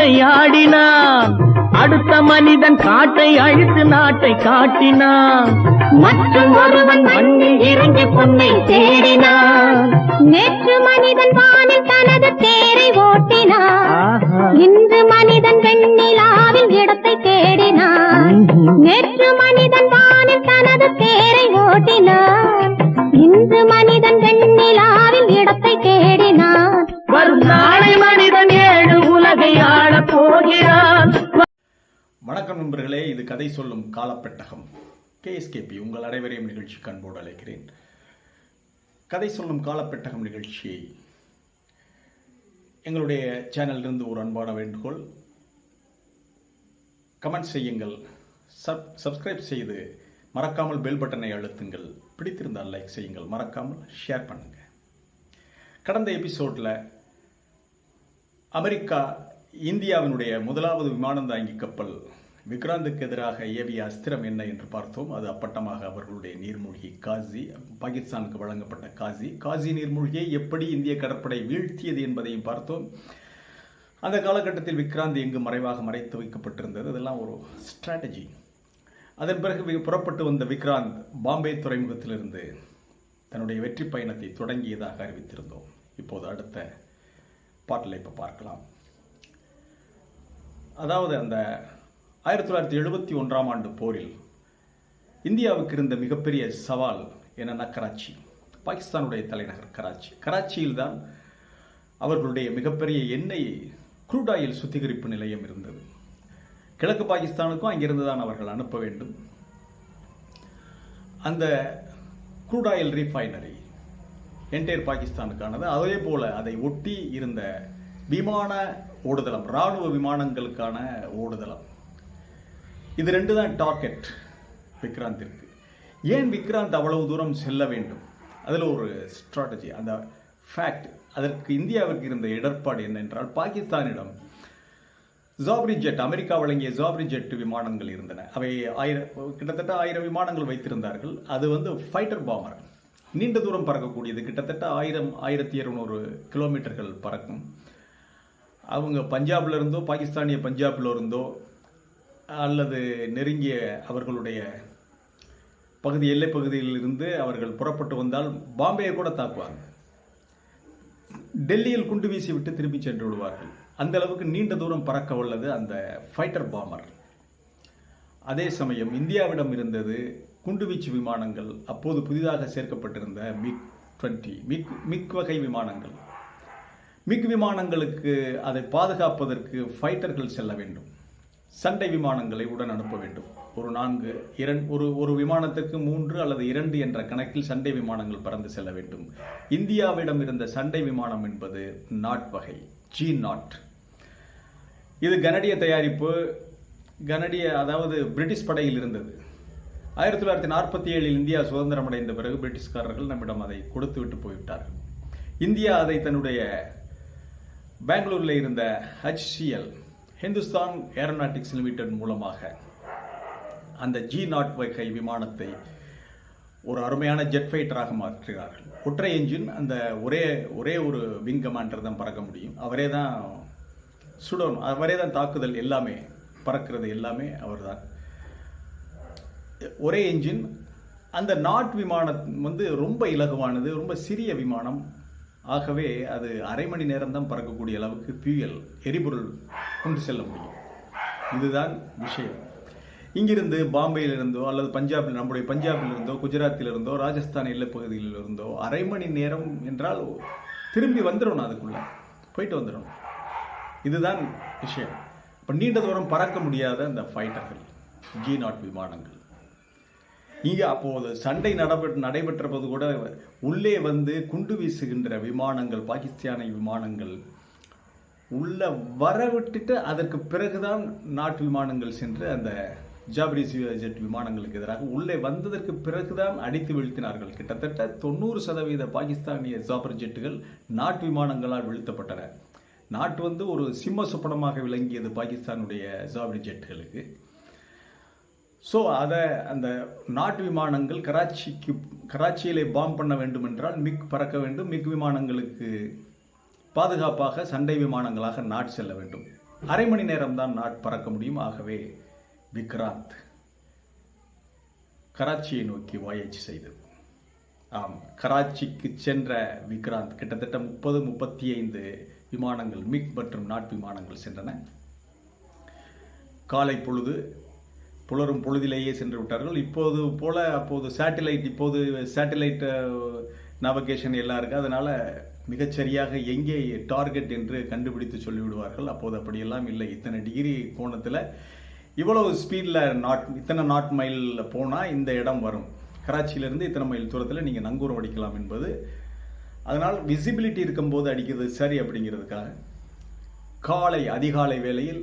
வேட்டையாடினான் அடுத்த மனிதன் காட்டை அழித்து நாட்டை காட்டினான். மற்றும் ஒருவன் மண்ணில் இறங்கி பொன்னை தேடினான். நேற்று மனிதன் வானில் தனது தேரை ஓட்டினான். இன்று மனிதன் வெண்ணிலாவில் இடத்தை தேடினான். நேற்று மனிதன் வானில் தனது தேரை ஓட்டினான். இன்று மனிதன் வெண்ணிலாவில் கதை சொல்லும் காலப்பெட்டகம். கேஎஸ்கேபி உங்கள் அனைவரையும் நிகழ்ச்சிக்கு அன்போடு அழைக்கிறேன். கதை சொல்லும் காலப்பெட்டகம் நிகழ்ச்சியை எங்களுடைய சேனலிலிருந்து ஒரு அன்பான வேண்டுகோள். கமெண்ட் செய்யுங்கள். சப் சப்ஸ்கிரைப் செய்து மறக்காமல் பெல் பட்டனை அழுத்துங்கள். பிடித்திருந்தால் லைக் செய்யுங்கள். மறக்காமல் ஷேர் பண்ணுங்கள் கடந்த எபிசோடில் அமெரிக்கா இந்தியாவினுடைய முதலாவது விமானம் தாங்கி கப்பல் விக்ராந்துக்கு எதிராக ஏவிய அஸ்திரம் என்ன என்று பார்த்தோம். அது அப்பட்டமாக அவர்களுடைய நீர்மூழ்கி காசி பாகிஸ்தானுக்கு வழங்கப்பட்ட காசி. காசி நீர்மூழ்கியை எப்படி இந்திய கடற்படை வீழ்த்தியது என்பதையும் பார்த்தோம். அந்த காலகட்டத்தில் விக்ராந்த் எங்கு மறைவாக மறைத்து வைக்கப்பட்டிருந்தது? அதெல்லாம் ஒரு ஸ்ட்ராட்டஜி அதன் பிறகு புறப்பட்டு வந்த விக்ராந்த் பாம்பே துறைமுகத்திலிருந்து தன்னுடைய வெற்றி பயணத்தை தொடங்கியதாக அறிவித்திருந்தோம். இப்போது அடுத்த பாட்டில் இப்போ பார்க்கலாம். அதாவது அந்த ஆயிரத்தி தொள்ளாயிரத்தி எழுபத்தி ஒன்றாம் ஆண்டு போரில் இந்தியாவுக்கு இருந்த மிகப்பெரிய சவால் என்னன்னா கராச்சி. பாகிஸ்தானுடைய தலைநகர் கராச்சி. கராச்சியில் தான் அவர்களுடைய மிகப்பெரிய எண்ணெய் குரூடாயில் சுத்திகரிப்பு நிலையம் இருந்தது. கிழக்கு பாகிஸ்தானுக்கும் அங்கிருந்து தான் அவர்கள் அனுப்ப வேண்டும். அந்த crude ரீஃபைனரி refinery என்டையர் பாகிஸ்தானுக்கானது. அதே போல் அதை ஒட்டி இருந்த விமான ஓடுதளம் ராணுவ விமானங்களுக்கான ஓடுதளம். இது ரெண்டு தான் டார்கெட் விக்ராந்திற்கு. ஏன் விக்ராந்த் அவ்வளவு தூரம் செல்ல வேண்டும்? அதில் ஒரு ஸ்ட்ராட்டஜி அந்த ஃபேக்ட் அதற்கு இந்தியாவிற்கு இருந்த இடர்பாடு என்னென்றால் பாகிஸ்தானிடம் ஜாப்ரி ஜெட் அமெரிக்கா வழங்கிய ஜாப்ரி ஜெட் விமானங்கள் இருந்தன. அவை ஆயிரம் கிட்டத்தட்ட ஆயிரம் விமானங்கள் வைத்திருந்தார்கள். அது வந்து ஃபைட்டர் பாமர் நீண்ட தூரம் பறக்கக்கூடியது. கிட்டத்தட்ட ஆயிரம் ஆயிரத்தி இருநூறு கிலோமீட்டர்கள் பறக்கும். அவங்க பஞ்சாப்ல இருந்தோ பாகிஸ்தானிய பஞ்சாப்ல இருந்தோ அல்லது நெருங்கிய அவர்களுடைய பகுதி எல்லைப் பகுதியில் இருந்து அவர்கள் புறப்பட்டு வந்தால் பாம்பேயை கூட தாக்குவாங்க. டெல்லியில் குண்டு வீசி விட்டு திரும்பி சென்று விடுவார்கள். அந்த அளவுக்கு நீண்ட தூரம் பறக்க உள்ளது அந்த ஃபைட்டர் பாமர் அதே சமயம் இந்தியாவிடம் இருந்தது குண்டுவீச்சு விமானங்கள் அப்போது புதிதாக சேர்க்கப்பட்டிருந்த மிக் 20 மிக் மிக் வகை விமானங்கள். மிக் விமானங்களுக்கு அதை பாதுகாப்பதற்கு ஃபைட்டர்கள் செல்ல வேண்டும். சண்டை விமானங்களை உடன் அனுப்ப வேண்டும். ஒரு நான்கு இரண் ஒரு ஒரு விமானத்துக்கு மூன்று அல்லது இரண்டு என்ற கணக்கில் சண்டை விமானங்கள் பறந்து செல்ல வேண்டும். இந்தியாவிடம் இருந்த சண்டை விமானம் என்பது நாட் வகை ஜி நாட். இது கனடிய தயாரிப்பு கனடிய அதாவது பிரிட்டிஷ் படையில் இருந்தது. ஆயிரத்தி தொள்ளாயிரத்தி நாற்பத்தி ஏழில் இந்தியா சுதந்திரம் அடைந்த பிறகு பிரிட்டிஷ்காரர்கள் நம்மிடம் அதை கொடுத்து விட்டு போய்விட்டார்கள். இந்தியா அதை தன்னுடைய பெங்களூரில் இருந்த ஹச்சிஎல் ஹிந்துஸ்தான் ஏரோநாட்டிக்ஸ் லிமிடெட் மூலமாக அந்த ஜி நாட் வகை விமானத்தை ஒரு அருமையான ஜெட் ஃபைட்டராக மாற்றுகிறார்கள் ஒற்றை என்ஜின் அந்த ஒரே ஒரே ஒரு விங் கமாண்டர் தான் பறக்க முடியும். அவரே தான் சுடணும் அவரே தான் தாக்குதல் எல்லாமே பறக்கிறது எல்லாமே அவர்தான். ஒரே என்ஜின் அந்த நாட் விமானம் வந்து ரொம்ப இலகுவானது ரொம்ப சிறிய விமானம். ஆகவே அது அரை மணி நேரம் தான் பறக்கக்கூடிய அளவுக்கு ஃபியூயல் எரிபொருள் கொண்டு செல்ல முடியும். இதுதான் விஷயம். இங்கிருந்து பாம்பேயிலிருந்தோ அல்லது பஞ்சாபில் நம்முடைய பஞ்சாபிலிருந்தோ குஜராத்திலிருந்தோ குஜராத்தில் இருந்தோ ராஜஸ்தான் எல்லை பகுதியிலிருந்தோ அரை மணி நேரம் என்றால் திரும்பி வந்துடணும் அதுக்குள்ள. போயிட்டு வந்துடணும். இதுதான் விஷயம். இப்போ நீண்ட தூரம் பறக்க முடியாத அந்த ஃபைட்டர்கள் ஜி நாட் விமானங்கள். இங்கே அப்போது சண்டை நடைபெற்று நடைபெற்றபோது கூட உள்ளே வந்து குண்டு வீசுகின்ற விமானங்கள் பாகிஸ்தானை விமானங்கள் உள்ள வர விட்டுட்டு அதற்கு பிறகுதான் நாட்டு விமானங்கள் சென்று அந்த ஜாப்ரி ஜெட் விமானங்களுக்கு எதிராக உள்ளே வந்ததற்கு பிறகுதான் அடித்து வீழ்த்தினார்கள். கிட்டத்தட்ட தொண்ணூறு சதவீத பாகிஸ்தானிய ஜாபர் ஜெட்டுகள் நாட்டு விமானங்களால் வீழ்த்தப்பட்டன. நாட்டு வந்து ஒரு சிம்ம சுப்பனமாக விளங்கியது பாகிஸ்தானுடைய ஜாபரி ஜெட்டுகளுக்கு. ஸோ அதை அந்த நாட்டு விமானங்கள் கராச்சிக்கு கராச்சியிலே பாம் பண்ண வேண்டும் என்றால் மிக் பறக்க வேண்டும். மிக் விமானங்களுக்கு பாதுகாப்பாக சண்டை விமானங்களாக நாட் செல்ல வேண்டும். அரை மணி நேரம் தான் நாட் பறக்க முடியும். ஆகவே விக்ராந்த் கராச்சியை நோக்கி வாயச்சு செய்தது ஆம் கராச்சிக்கு சென்ற விக்ராந்த் கிட்டத்தட்ட முப்பது முப்பத்தி ஐந்து விமானங்கள் மிக் மற்றும் நாட் விமானங்கள் சென்றன. காலை பொழுது புலரும் பொழுதிலேயே சென்று விட்டார்கள். இப்போது போல அப்போது சேட்டிலைட் இப்போது சேட்டிலைட் நவகேஷன் எல்லாம் இருக்குது அதனால் மிகச்சரியாக எங்கே டார்கெட் என்று கண்டுபிடித்து சொல்லிவிடுவார்கள். அப்போது அப்படியெல்லாம் இல்லை. இத்தனை டிகிரி கோணத்தில் இவ்வளவு ஸ்பீடில் நாட் இத்தனை நாட் மைலில் போனால் இந்த இடம் வரும். கராச்சியிலேருந்து இத்தனை மைல் தூரத்தில் நீங்கள் நங்கூரம் அடிக்கலாம் என்பது. அதனால் விசிபிலிட்டி இருக்கும்போது அடிக்கிறது சரி அப்படிங்கிறதுக்காக காலை அதிகாலை வேளையில்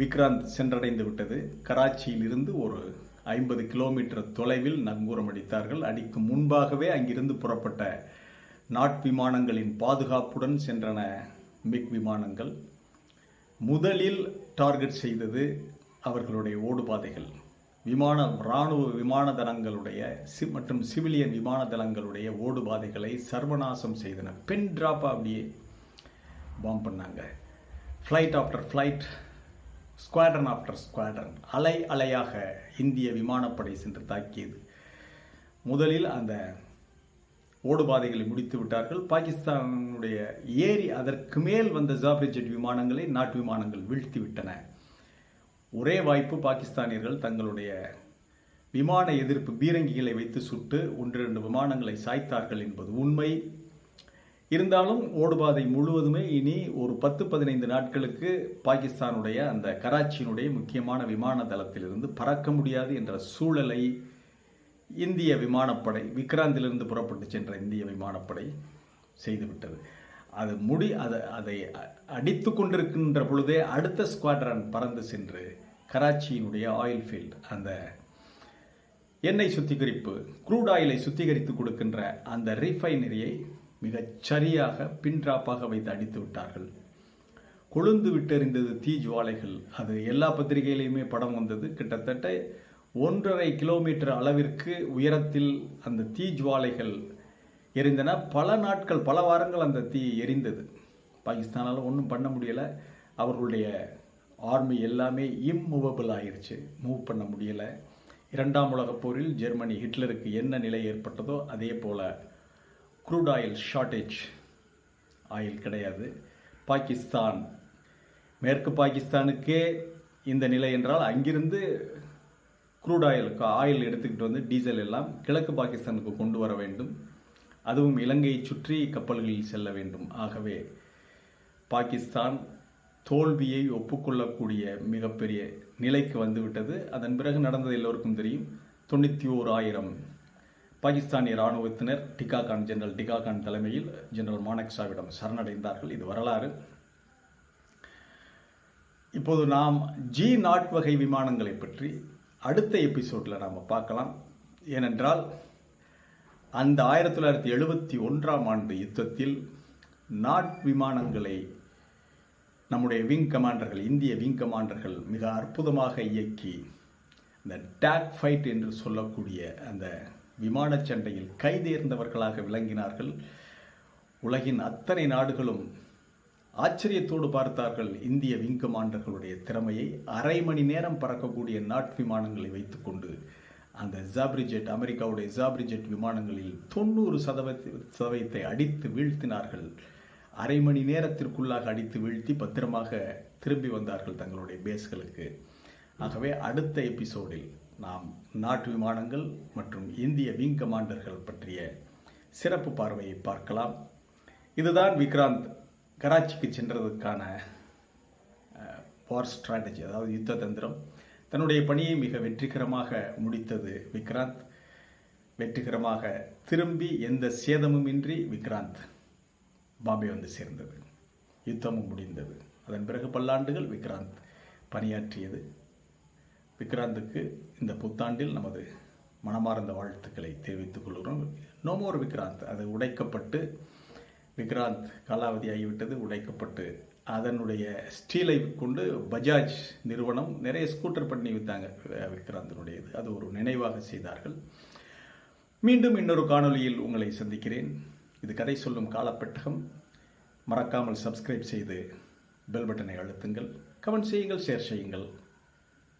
விக்ராந்த் சென்றடைந்து விட்டது. கராச்சியிலிருந்து ஒரு ஐம்பது கிலோமீட்டர் தொலைவில் நங்கூரம் அடித்தார்கள். அடிக்கும் முன்பாகவே அங்கிருந்து புறப்பட்ட நாட் விமானங்களின் பாதுகாப்புடன் சென்றன மிக் விமானங்கள். முதலில் டார்கெட் செய்தது அவர்களுடைய ஓடுபாதைகள். விமான இராணுவ விமான தளங்களுடைய சி மற்றும் சிவிலியன் விமான தளங்களுடைய ஓடுபாதைகளை சர்வநாசம் செய்தன. பென் டிராப் அப்படியே பாம் பண்ணாங்க. Flight after flight squadron after squadron அலை அலையாக இந்திய விமானப்படை சென்று தாக்கியது. முதலில் அந்த ஓடுபாதைகளை முடித்து விட்டார்கள். பாகிஸ்தானுடைய ஏரி அதற்கு மேல் வந்த ஜாப்ரிஜெட் விமானங்களை நாட்டு விமானங்கள் வீழ்த்தி விட்டன. ஒரே வாய்ப்பு பாகிஸ்தானியர்கள் தங்களுடைய விமான எதிர்ப்பு பீரங்கிகளை வைத்து சுட்டு ஒன்று இரண்டு விமானங்களை சாய்த்தார்கள் என்பது உண்மை. இருந்தாலும் ஓடுபாதை முழுவதுமே இனி ஒரு பத்து பதினைந்து நாட்களுக்கு பாகிஸ்தானுடைய அந்த கராச்சியினுடைய முக்கியமான விமான தளத்திலிருந்து பறக்க முடியாது என்ற சூழலை இந்திய விமானப்படை விக்ராந்திலிருந்து புறப்பட்டு சென்ற இந்திய விமானப்படை செய்துவிட்டது. அது முடி அதை அதை அடித்து கொண்டிருக்கின்ற பொழுதே அடுத்த ஸ்குவாட்ரன் பறந்து சென்று கராச்சியினுடைய ஆயில் ஃபீல்ட் அந்த எண்ணெய் சுத்திகரிப்பு குரூட் ஆயிலை சுத்திகரித்து கொடுக்கின்ற அந்த ரிஃபைனரியை மிகச் சரியாக பின்ட்ராப்பாக வைத்து அடித்து விட்டார்கள். கொழுந்து விட்டெறிந்தது தீ ஜுவாலைகள். அது எல்லா பத்திரிகையிலையுமே படம் வந்தது. கிட்டத்தட்ட ஒன்றரை கிலோமீட்டர் அளவிற்கு உயரத்தில் அந்த தீ ஜுவாலைகள் எரிந்தன. பல நாட்கள் பல வாரங்கள் அந்த தீ எரிந்தது. பாகிஸ்தானால் ஒன்றும் பண்ண முடியலை. அவர்களுடைய ஆர்மி எல்லாமே இம்மூவபிள் ஆயிடுச்சு மூவ் பண்ண முடியலை. இரண்டாம் உலகப் போரில் ஜெர்மனி ஹிட்லருக்கு என்ன நிலை ஏற்பட்டதோ அதே போல் க்ரூட் ஆயில் ஷார்ட்டேஜ் ஆயில் கிடையாது. பாகிஸ்தான். மேற்கு பாகிஸ்தானுக்கே இந்த நிலை என்றால் அங்கிருந்து க்ரூட் ஆயிலுக்கு ஆயில் எடுத்துக்கிட்டு வந்து டீசல் எல்லாம் கிழக்கு பாகிஸ்தானுக்கு கொண்டு வர வேண்டும். அதுவும் இலங்கையை சுற்றி கப்பல்களில் செல்ல வேண்டும். ஆகவே பாகிஸ்தான் தோல்வியை ஒப்புக்கொள்ளக்கூடிய மிகப்பெரிய நிலைக்கு வந்துவிட்டது. அதன் பிறகு நடந்தது எல்லோருக்கும் தெரியும். தொண்ணூற்றி ஓர் ஆயிரம் பாகிஸ்தானிய இராணுவத்தினர் டிகா கான் ஜெனரல் டிகா கான் தலைமையில் ஜெனரல் மானக் ஷாவிடம் சரணடைந்தார்கள். இது வரலாறு. இப்போது நாம் ஜி நாட் வகை விமானங்களை பற்றி அடுத்த எபிசோடில் நாம் பார்க்கலாம். ஏனென்றால் அந்த ஆயிரத்தி தொள்ளாயிரத்தி எழுபத்தி ஒன்றாம் ஆண்டு யுத்தத்தில் நாட் விமானங்களை நம்முடைய விங் கமாண்டர்கள் இந்திய விங் கமாண்டர்கள் மிக அற்புதமாக இயக்கி இந்த டேக் ஃபைட் என்று சொல்லக்கூடிய அந்த விமானச் சண்டையில் கைதேர்ந்தவர்களாக விளங்கினார்கள். உலகின் அத்தனை நாடுகளும் ஆச்சரியத்தோடு பார்த்தார்கள் இந்திய விங் கமாண்டர்களுடைய திறமையை. அரை மணி நேரம் பறக்கக்கூடிய நாட் விமானங்களை வைத்துக்கொண்டு அந்த ஜாப்ரிஜெட் அமெரிக்காவுடைய ஜாப்ரிஜெட் விமானங்களில் தொண்ணூறு சதவீத சதவீதத்தை அடித்து வீழ்த்தினார்கள். அரை மணி நேரத்திற்குள்ளாக அடித்து வீழ்த்தி பத்திரமாக திரும்பி வந்தார்கள் தங்களுடைய பேஸ்களுக்கு. ஆகவே அடுத்த எபிசோடில் நாம் நாட்டு விமானங்கள் மற்றும் இந்திய விங் கமாண்டர்கள் பற்றிய சிறப்பு பார்வையை பார்க்கலாம். இதுதான் விக்ராந்த் கராச்சிக்கு சென்றதற்கான வார் ஸ்ட்ராட்டஜி அதாவது யுத்த தந்திரம். தன்னுடைய பணியை மிக வெற்றிகரமாக முடித்தது விக்ராந்த். வெற்றிகரமாக திரும்பி எந்த சேதமும் இன்றி விக்ராந்த் பாம்பே வந்து சேர்ந்தது. யுத்தமும் முடிந்தது. அதன் பிறகு பல்லாண்டுகள் விக்ராந்த் பணியாற்றியது. விக்ராந்துக்கு இந்த புத்தாண்டில் நமது மனமார்ந்த வாழ்த்துக்களை தெரிவித்துக் கொள்கிறோம். No more Vikrant. அது உடைக்கப்பட்டு விக்ராந்த் காலாவதி ஆகிவிட்டது உடைக்கப்பட்டு அதனுடைய ஸ்டீலை கொண்டு பஜாஜ் நிறுவனம் நிறைய ஸ்கூட்டர் பண்ணி வித்தாங்க விக்ராந்தினுடையது. அது ஒரு நினைவாக செய்தார்கள். மீண்டும் இன்னொரு காணொளியில் உங்களை சந்திக்கிறேன். இது கதை சொல்லும் காலப்பெட்டகம். மறக்காமல் சப்ஸ்கிரைப் செய்து பெல் பட்டனை அழுத்துங்கள். கமெண்ட் செய்யுங்கள் ஷேர் செய்யுங்கள்.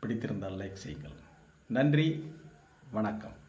பிடித்திருந்தால் லைக் செய்யுங்கள். நன்றி வணக்கம்.